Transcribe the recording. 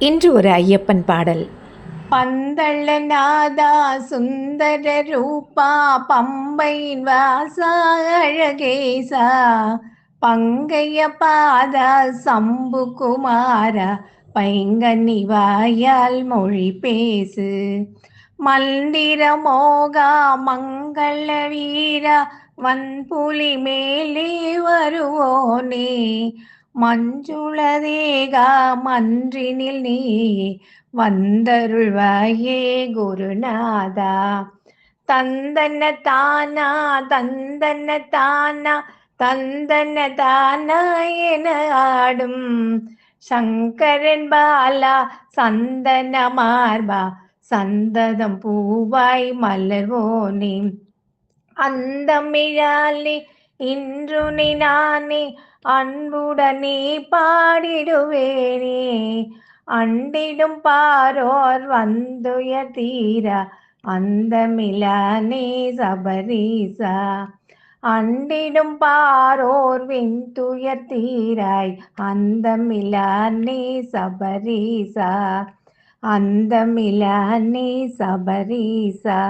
இன்று ஒரு ஐயப்பன் பாடல். பந்தள நாதா சுந்தர ரூபா பம்பை வாசா அழகேசா பங்கைய பாதா சம்பு குமாரா பைங்கனி வாயால் மொழி பேசு. மந்திர மோகா மங்கள வீரா வன்புலி மேலே வருவோனே மஞ்சுளதேகா மன்றினில் நீ வந்தருள்வாயே குருநாதா. தந்தன தானா தந்தன தானா தந்தன தானா என ஆடும். சங்கரன் பாலா சந்தன மார்பா சந்ததம் பூவாய் மலர்வோனே அந்தமிழாலே இன்று நானே அன்புடனே பாடிடுவேனே அண்டிடும் பாரோர் வந்துய தீரா அந்த மிலானே சபரீசா அண்டிடும் பாரோர் விண்துயர் தீராய் அந்த மிலானே சபரீசா அந்த மிலானே சபரீசா